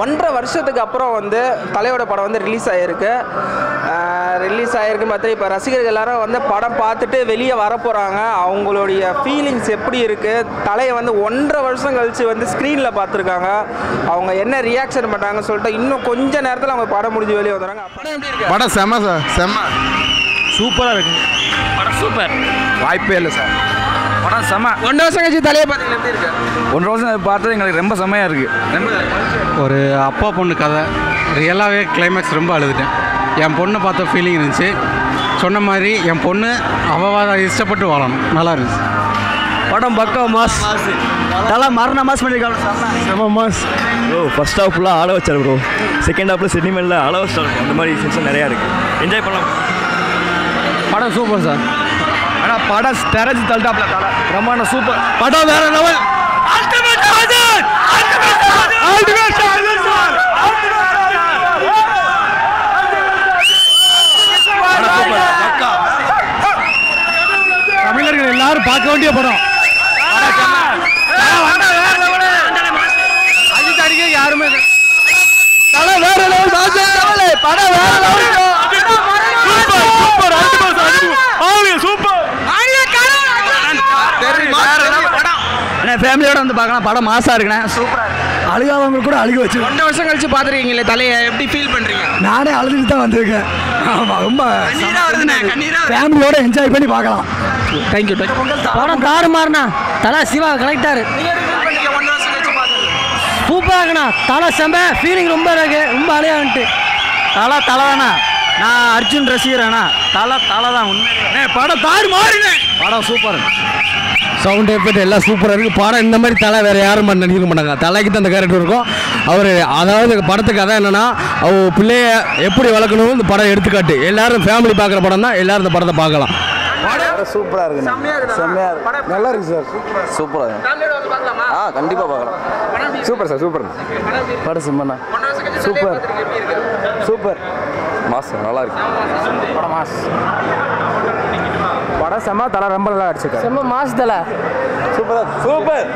ஒன்றரை வருஷத்துக்கு அப்புறம் வந்து தலையோட படம் வந்து ரிலீஸ் ஆகிருக்கு ரிலீஸ் ஆகிருக்குன்னு பார்த்து இப்போ ரசிகர்கள் எல்லாரும் வந்து படம் பார்த்துட்டு வெளியே வர போகிறாங்க அவங்களுடைய ஃபீலிங்ஸ் எப்படி இருக்குது தலையை வந்து ஒன்றரை வருஷம் கழித்து வந்து ஸ்க்ரீனில் பார்த்துருக்காங்க. அவங்க என்ன ரியாக்ஷன் பண்ணுறாங்கன்னு சொல்லிட்டு இன்னும் கொஞ்ச நேரத்தில் அவங்க படம் முடிஞ்சு வெளியே வந்துடுறாங்க. படம் எப்படி இருக்கு? படம் செம்ம சார் செம்ம சூப்பராக இருக்கு. படம் சூப்பர். வாய்ப்பே இல்லை சார். படம் செம்ம ஒன்றரை வருஷம் கழிச்சு தலையை பார்த்தீங்கன்னா எப்படி இருக்கு? ஒன்றரை வருஷம் பார்த்தது எங்களுக்கு ரொம்ப செம்மையாக இருக்குது ஒரு அப்பா பொண்ணு கதை. ரியலாகவே கிளைமேக்ஸ் ரொம்ப அழுதுட்டேன். என் பொண்ணை பார்த்த ஃபீலிங் இருந்துச்சு. சொன்ன மாதிரி என் பொண்ணு அவள் இஷ்டப்பட்டு வாழணும். நல்லா இருந்துச்சு. படம் பக்கா மாஸ். தலை மரண மாஸ் பண்ணியிருக்காங்க செம. மாஸ். ப்ரோ ஃபர்ஸ்ட் ஹாஃப் ஃபுல்லாக ஆள வச்சார் ப்ரோ செகண்ட் ஹாஃபில் சென்டிமெண்ட்டில் ஆள வச்சார் அந்த மாதிரி சென்ஷன் நிறையா இருக்குது என்ஜாய் பண்ணலாம். படம் சூப்பர் சார் ஆனால் படம் தெரிஞ்சு தள்ளிட்டாப்ல. தலை பிரம்மாண்டம் சூப்பர் படம் வேற லெவல் தமிழர்கள் எல்லாரும் பார்க்க வேண்டிய படம். யாருமே தலை வேற லெவல் படம் வேற லெவல் சூப்பர் சூப்பர் என்ன ஃபேமிலியோட வந்து பார்க்கலாம். படம் மாசாக இருக்குண்ணே. சூப்பராக அழுகாதவங்க கூட அழுக வச்சு ஒன்றரை வருஷம் கழிச்சு பார்த்துருக்கீங்களே தலையை எப்படி ஃபீல் பண்ணுறீங்க நானே அழுதுட்டு தான் வந்திருக்கேன். ஆமா ரொம்ப ஃபேமிலியோட என்ஜாய் பண்ணி பார்க்கலாம். தேங்க்யூ படம் தாறுமாறுண்ணா தலை சிவா கலெக்டாரு. சூப்பராக இருக்குண்ணா. தலை செம்ம ஃபீலிங் ரொம்ப இருக்கு. ரொம்ப அழியா வந்துட்டு. தலை தலை தானே? நான் அர்ஜுன் ரசிகரானா? தலை தலை தான் உண்மை படம் தாறு மாறினே. படம் சூப்பர் சவுண்ட் எஃபெக்ட் எல்லாம் சூப்பராக இருக்குது படம் இந்த மாதிரி தலை வேறு யாரும் நடிக்க மாட்டாங்க. தலைக்கு தான் அந்த கேரக்டர் இருக்கும். அவர் அதாவது படத்துக்கு அதான் என்னென்னா அவ பிள்ளைய எப்படி வளர்க்கணும் இந்த படம் எடுத்துக்காட்டு. எல்லாரும் ஃபேமிலி பார்க்குற படம் தான். எல்லாரும் இந்த படத்தை பார்க்கலாம். சூப்பராக இருக்குண்ணே. செம்மையா இருக்குதா? செம்மையா இருக்கு. நல்லா இருக்கு? சார். சூப்பராக ஆ கண்டிப்பாக பார்க்கலாம்? Super sir super? படம் செம்மண்ணா. சூப்பர். சூப்பர். மாஸ் நல்லா இருக்கு. படம் மாஸ். படம் செம்ம தலை ரொம்ப நல்லா அடிச்சிருக்காரு. செம்ம மாசு தலை. Super super.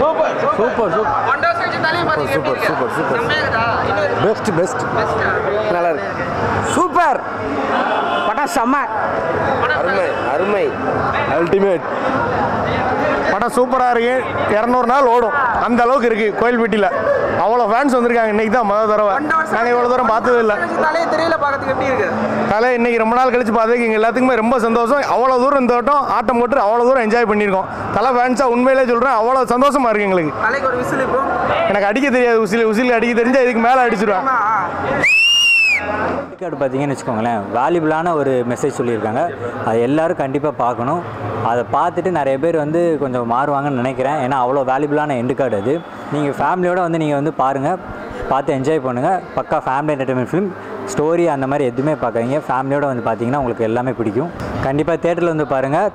Super. Super super? Super, super. இன்னும் பெஸ்ட் பெஸ்ட்? நல்லா இருக்கு. சூப்பர். படம் செம்ம. இருக்கு? அருமை அல்டிமேட் படம் சூப்பராக இருக்கு. இரநூறு நாள் ஓடும். அந்த அளவுக்கு இருக்கு கோயில்பட்டியில் அவ்வளோ ஃபேன்ஸ் வந்திருக்காங்க. இன்னைக்கு தான் முதல் தடவை. நாங்கள் இவ்வளோ தூரம் பார்த்தது இல்லை. கழிச்சு தலையை திரையில பார்க்கறதுக்கு எப்படி இருக்கு? தலை இன்னைக்கு ரொம்ப நாள் கழிச்சு பார்த்ததுக்கு எங்கள் எல்லாத்துக்குமே ரொம்ப சந்தோஷம். அவ்வளோ தூரம் இந்த வட்டம் ஆட்டம் போட்டு அவ்வளோ தூரம் என்ஜாய் பண்ணியிருக்கோம். தலை ஃபேன்ஸாக உண்மையிலே சொல்கிறேன் அவ்வளோ சந்தோஷமா இருக்கு எங்களுக்கு. எனக்கு அடிக்க தெரியாது உசில் உசில் அடிக்க தெரிஞ்சா இதுக்கு மேலே அடிச்சிருவேன். ஆமா. கார்டு பார்த்தீங்கன்னு வச்சுக்கோங்களேன் வேல்யூபிளான ஒரு மெசேஜ் சொல்லியிருக்காங்க. அது எல்லாரும் கண்டிப்பாக பார்க்கணும். அதை பார்த்துட்டு நிறைய பேர் வந்து கொஞ்சம் மாறுவாங்கன்னு நினைக்கிறேன். ஏன்னா அவ்வளோ வேல்யூபிளான எண்டு கார்டு அது. நீங்கள் ஃபேமிலியோடு வந்து நீங்கள் வந்து பாருங்கள் பார்த்து என்ஜாய் பண்ணுங்கள் பக்கா ஃபேமிலி என்டர்டைன்மெண்ட் ஃபிலிம் ஸ்டோரி அந்த மாதிரி எதுவுமே பார்க்குறீங்க ஃபேமிலியோடு வந்து பார்த்தீங்கன்னா உங்களுக்கு எல்லாமே பிடிக்கும். கண்டிப்பாக தேட்டரில் வந்து பாருங்கள்